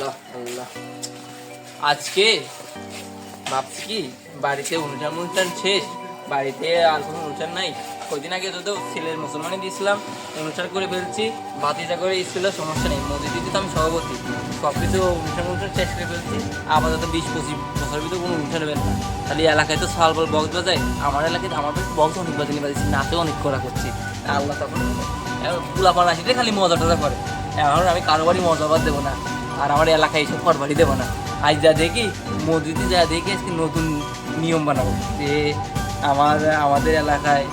আল্লাহ আল্লাহ। আজকে ভাবছি কি, বাড়িতে অনুষ্ঠান অনুষ্ঠান শেষ, বাড়িতে আর কোনো অনুষ্ঠান নাই। কদিন আগে তো তো ছেলের মুসলমানে দিয়েছিলাম, অনুষ্ঠান করে ফেলছি, ভাতিজা করে ছিল সমস্যা নেই, মসজিদে তো আমি সভাপতি। সব কিছু অনুষ্ঠান অনুষ্ঠান শেষ করে ফেলছি, আপাতত বিশ পঁচিশ বছরের ভিতরে কোনো অনুষ্ঠান হবে না। তাহলে এলাকায় তো সাল বল বক্স বাজায়, আমার এলাকায় আমার বক্স অনেক বাজানি বাজাচ্ছি নাচে অনেক করা করছি। আল্লাহ তখন পুলাপান আসিতে খালি মজা টজা করে। এখন আমি কারও বাড়ি মজাবাদ দেবো না। আর আমার এলাকায় এসে ঘর বাড়ি দেবো না। আজ যা দেখি, মসজিদে যা দেখি, আজকে নতুন নিয়ম বানাবো। যে আমার, আমাদের এলাকায়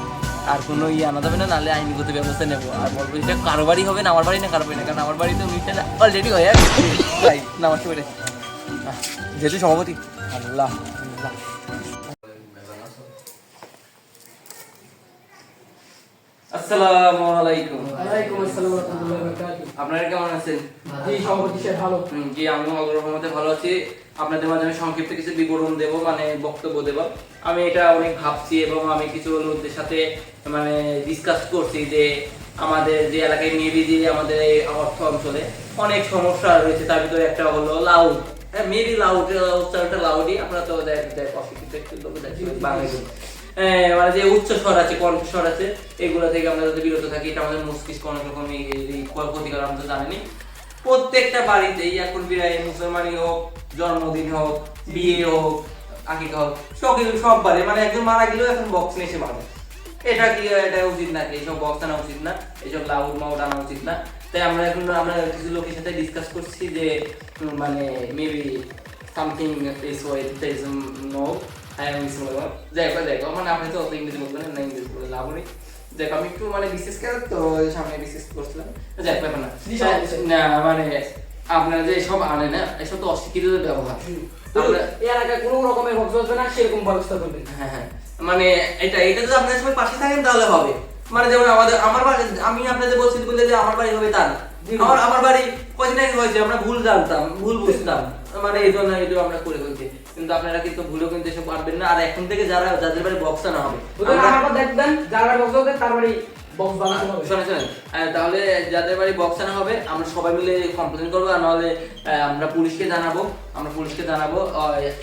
আর কোনো ইয়ে আনা যাবে না, নাহলে আইনগত ব্যবস্থা নেব। আর বলব এটা কারও বাড়ি হবে না, আমার বাড়ি না, কারও বাড়ি না, কারণ আমার বাড়িতে অনুষ্ঠান অলরেডি হয়ে গেছে। নামাজ পড়ে। যেহেতু সভাপতি। আল্লাহ আল্লাহ। আসসালামু আলাইকুম। ওয়ালাইকুম আসসালাম ওয়া রাহমাতুল্লাহি ওয়া বারাকাতুহু। আপনারা কেমন আছেন? জি সাহেব ভালো। জি আমি অগ্রহমতে ভালো আছি। আপনাদের মাঝে সংক্ষিপ্ত কিছু বিবরণ দেব মানে বক্তব্য দেব। আমি এটা অনেক ভাবছি এবং আমি কিছু লোকদের সাথে মানে ডিসকাস করছি যে আমাদের যে এলাকায় মেবি যে আমাদের এই অর্থ অঞ্চলে অনেক সমস্যা রয়েছে। তার ভিতরে একটা হলো লাউড মেবি লাউড উচ্চারণটা লাউডই আপনারা তো দেখ দেখ অশিক্ষিত একটু লোক বাংলাদেশে হ্যাঁ, মানে যে উচ্চ স্বর আছে, কণ্ঠ আছে, এগুলো থেকে আমরা যদি বিরত থাকি, এটা আমাদের মস্তিষ্ক অনেক রকম ক্ষতিকর আমরা জানেনি প্রত্যেকটা বাড়িতেই এখন বিরাই মুসলমানই হোক, জন্মদিন হোক, বিয়ে হোক আকিকা হোক, সব সব বাড়ি মানে একজন মারা গেলেও এখন বক্স নিয়ে এসে মারে এটা কি, এটা উচিত না এইসব বক্স আনা উচিত না এইসব লাউড মাউড আনা উচিত না। তাই আমরা এখন, আমরা কিছু লোকের সাথে ডিসকাস করছি যে মানে maybe something is way is no I am miss যাই হোক যাই হোক মানে আপনি তো অত ইংরেজি বলবেন না ইংরেজি বলে লাভ নেই। আমি একটু মানে বিশেষ করে তো সামনে বিশেষ করছিলাম। যাই হোক ব্যাপার না। মানে আপনারা যে সব আনে না এসব তো অশিক্ষিতদের ব্যবহার। আমরা- এলাকায় কোনো রকমের বক্স বাজবে না সেরকম ব্যবস্থা করবেন হ্যাঁ হ্যাঁ। মানে এটা এটা যদি আপনারা সবাই পাশে থাকেন তাহলে হবে। মানে যেমন আমাদের আমার বাড়ি আমি আপনাদের বলছি বলে যে আমার বাড়ি হবে তার। আমার আমার বাড়ি কদিন আগে হয়েছে আমরা ভুল জানতাম ভুল বুঝতাম। মানে এই জন্য এই আমরা করে ফেলছি। কিন্তু আপনারা কিন্তু ভুলও কিন্তু এসব পারবেন না। আর এখন থেকে যারা যাদের বাড়ি বক্স আনা হবে দেখবেন যার বাড়ি বক্স বাজবে তার বাড়ি হবে। তাহলে যাদের বাড়ি বক্স আনা হবে আমরা সবাই মিলে কমপ্লেন করব আর নাহলে আমরা পুলিশকে জানাব আমরা পুলিশকে জানাব।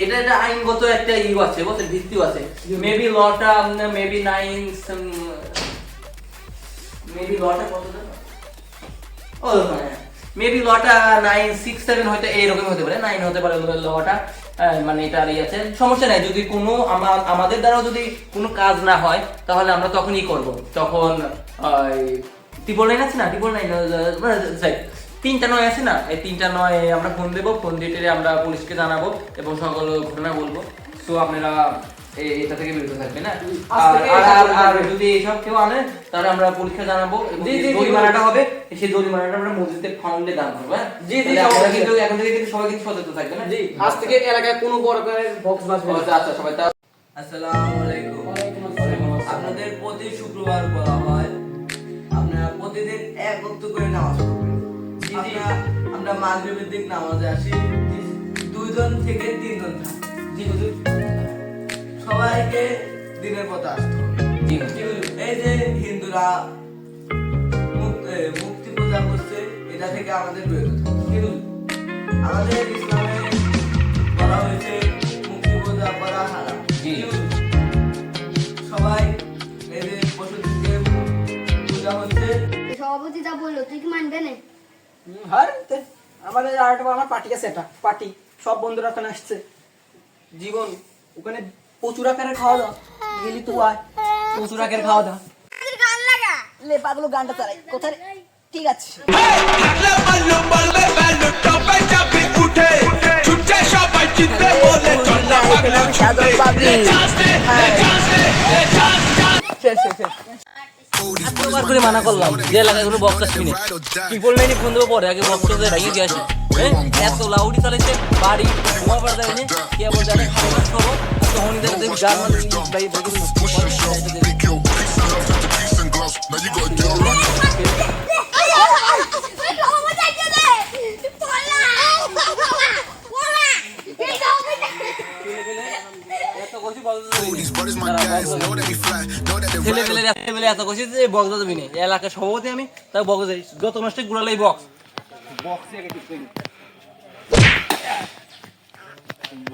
এটা একটা আইনগত একটা ইউ আছে বুঝছেন ভিত্তিও আছে। মেবি লটা মেবি নাইন মেবি লটা কত ও হ্যাঁ। মেবি লটা নাইন সিক্স সেভেন হয়তো এইরকম হতে পারে নাইন হতে পারে লটা মানে এটা আছে। সমস্যা নাই, যদি কোনো আমাদের যদি কোনো কাজ না হয়, তাহলে আমরা তখনই করব। তখন লাইন আছে না? লাইন তিনটা নয় আছে না? এই তিনটা নয় আমরা ফোন দেবো, ফোন দিয়ে আমরা পুলিশকে জানাব এবং সকল ঘটনা বলব। তো আপনারা এটা থেকে বিরত থাকবে না? আর। যদি এইসব কেউ আনে তাহলে আমরা পরীক্ষা জানাব জরিমানাটা হবে সেই জরিমানাটা আমরা মসজিদের ফাউন্ডে দান করব হ্যাঁ? জি, কিন্তু এখন থেকে কিন্তু সবাই কিন্তু সচেতন থাকবে না? জি আজ থেকে এলাকায় কোনো রকমের বক্স বাজবে ও, আচ্ছা সবাই আসসালামু আলাইকুম। আপনাদের প্রতি শুক্রবার বলা হয় আপনারা প্রতিদিন একত্র করে নামাজ পড়বেন। আমরা মাগরিবের দিক নামাজে আসি দুইজন থেকে তিনজন থাকি জি হুজুর সবাইকে দিনের পথে আসতে হবে। এই যে হিন্দুরা মুক- মুক্তি পূজা করছে এটা থেকে আমাদের বিরত কিন্তু আমাদের ইসলামে বলা হয়েছে মুক্তি পূজা করা হারাম। সবাই এই যে পশুদেরকে পূজা হচ্ছে সভাপতি যা বলল তুই কি মানবে না? তে- আমাদের আর আমার পার্টি আছে একটা পার্টি। সব বন্ধুরা ওখানে আসছে। জীবন ওখানে প্রচুর আকারের খাওয়া দাওয়া গেলি তো আয়। প্রচুর আকারের খাওয়া দাওয়া গান লাগা? লে পাগলো গানটা চালাই। কোথায় ঠিক আছে। এতবার করে মানা করলাম যে এলাকায় কোনো বক্স আসবি না কি বললে ফোন দেবো পরে আগে বক্স রাখিয়ে দিয়ে আসি। হ্যাঁ? এত লাউডি চালাইছে বাড়ি ঘুমা পাড়া কে খাওয়া করব মানে ছেলে পেলে রাখতে পেলে এত কষি যে বক্স দেবি না এলাকার সভাপতি আমি তাই বক্স যাই যত নষ্ট গুড়ালাই বক্স বক্স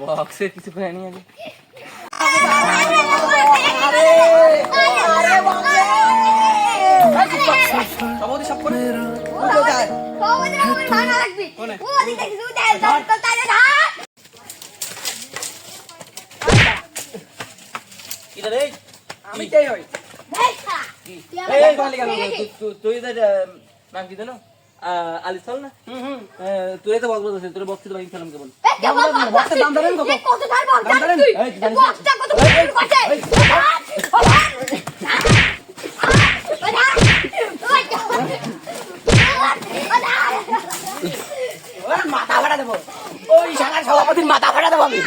বক্সের কিছু সভাপতি না রে আমি চাই হই? তুই তুই যে, আহ, নাম কি না হুম হুম আহ, তুই তো তোর বক্স খেলাম বক্সের দাম কত? কত ধার বল দাম? বক্সটা কত মাথা ফাটা দেবো ওই শাখার সভাপতির মাথা ফাটা দেবো আমি